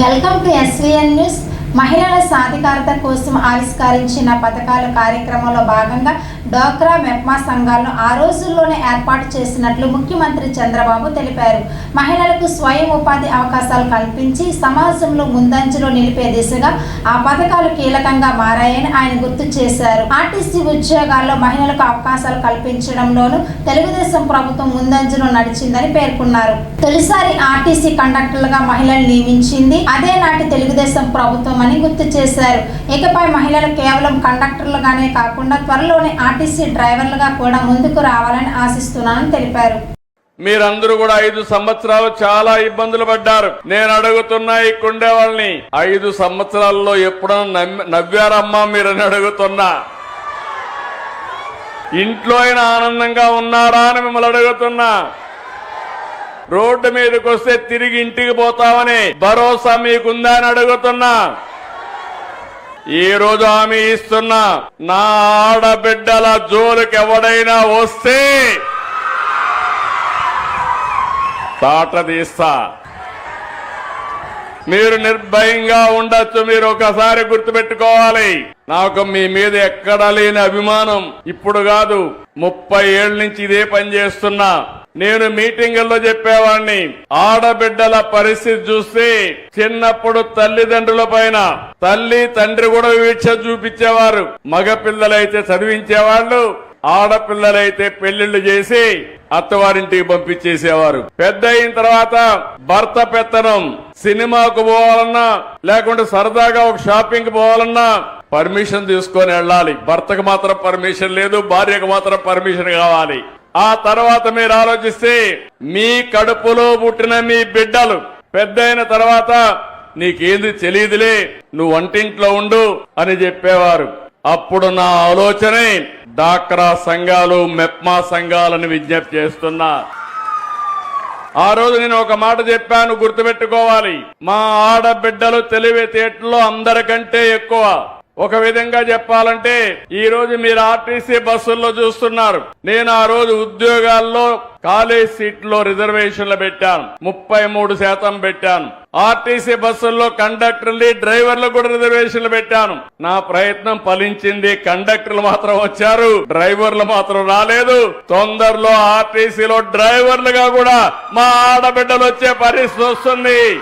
Welcome to SVN news. మహిళల సాధికారత కోసం ఆవిష్కరించిన పథకాల కార్యక్రమంలో భాగంగా డోక్రా మెప్మా సంఘాలను ఆ రోజుల్లోనే ఏర్పాటు చేసినట్లు ముఖ్యమంత్రి చంద్రబాబు తెలిపారు. మహిళలకు స్వయం ఉపాధి అవకాశాలు కల్పించి సమాజంలో ముందంజలో నిలిపే దిశగా ఆ పథకాలు కీలకంగా మారాయని ఆయన గుర్తు చేశారు. ఆర్టీసీ ఉద్యోగాల్లో మహిళలకు అవకాశాలు కల్పించడంలోనూ తెలుగుదేశం ప్రభుత్వం ముందంజలో నడిచిందని పేర్కొన్నారు. తొలిసారి ఆర్టీసీ కండక్టర్లుగా మహిళలు నియమించింది. అదే నాటి తెలుగుదేశం ప్రభుత్వం అని గుర్తు చేశారు. ఇకపై మహిళలు కేవలం కండక్టర్లుగానే కాకుండా త్వరలోనే ఆర్టీసీ డ్రైవర్లుగా కూడా ముందుకు రావాలని ఆశిస్తున్నానని తెలిపారు. మీరందరూ కూడా ఐదు సంవత్సరాలు చాలా ఇబ్బందులు పడ్డారు. నేను అడుగుతున్నా ఇక్కడే వాళ్ళని ఐదు సంవత్సరాల్లో ఎప్పుడన్నా నవ్వారమ్మా మీరని అడుగుతున్నా. ఇంట్లో అయినా ఆనందంగా ఉన్నారా అని మిమ్మల్ని అడుగుతున్నా. రోడ్డు మీదకి వస్తే తిరిగి ఇంటికి పోతామని భరోసా మీకుందా అని అడుగుతున్నా. ఈ రోజు హామీ ఇస్తున్నా నా ఆడబిడ్డల జోలికి ఎవడైనా వస్తే తాట తీస్తా. మీరు నిర్భయంగా ఉండొచ్చు మీరు ఒకసారి గుర్తుపెట్టుకోవాలి. నాకు మీ మీద ఎక్కడా లేని అభిమానం ఇప్పుడు కాదు ముప్పై ఏళ్ళ నుంచి ఇదే పని చేస్తున్నా. నేను మీటింగుల్లో చెప్పేవాడిని ఆడబిడ్డల పరిస్థితి చూస్తే చిన్నప్పుడు తల్లిదండ్రుల పైన తల్లి తండ్రి కూడా వివక్ష చూపించేవారు. మగ పిల్లలైతే చదివించేవాళ్ళు ఆడపిల్లలైతే పెళ్ళిళ్ళు చేసి అత్తవారింటికి పంపించేసేవారు. పెద్ద అయిన తర్వాత భర్త పెత్తనం సినిమాకు పోవాలన్నా లేకుంటే సరదాగా ఒక షాపింగ్ పోవాలన్నా పర్మిషన్ తీసుకొని వెళ్ళాలి. భర్తకు మాత్రం పర్మిషన్ లేదు భార్యకు మాత్రం పర్మిషన్ కావాలి. ఆ తర్వాత మీరు ఆలోచిస్తే మీ కడుపులో పుట్టిన మీ బిడ్డలు పెద్దయిన తర్వాత నీకేంది తెలియదులే నువ్వు వంటింట్లో ఉండు అని చెప్పేవారు. అప్పుడు నా ఆలోచనే డాక్రా సంఘాలు మెప్మా సంఘాలను విజ్ఞప్తి చేస్తున్నా. ఆ రోజు నేను ఒక మాట చెప్పాను గుర్తుపెట్టుకోవాలి. మా ఆడబిడ్డలు తెలివితేటలో అందరికంటే ఎక్కువ. ఒక విధంగా చెప్పాలంటే ఈ రోజు మీరు ఆర్టీసీ బస్సుల్లో చూస్తున్నారు. నేను ఆ రోజు ఉద్యోగాల్లో కాలేజ్ సీట్లో రిజర్వేషన్లు పెట్టాను. ముప్పై మూడు శాతం పెట్టాను. ఆర్టీసీ బస్సుల్లో కండక్టర్లు డ్రైవర్లు కూడా రిజర్వేషన్లు పెట్టాను. నా ప్రయత్నం ఫలించింది. కండక్టర్లు మాత్రం వచ్చారు. డ్రైవర్లు మాత్రం రాలేదు. తొందరలో ఆర్టీసీలో డ్రైవర్లుగా కూడా మా ఆడబిడ్డలు వచ్చే పరిస్థితి వస్తుంది.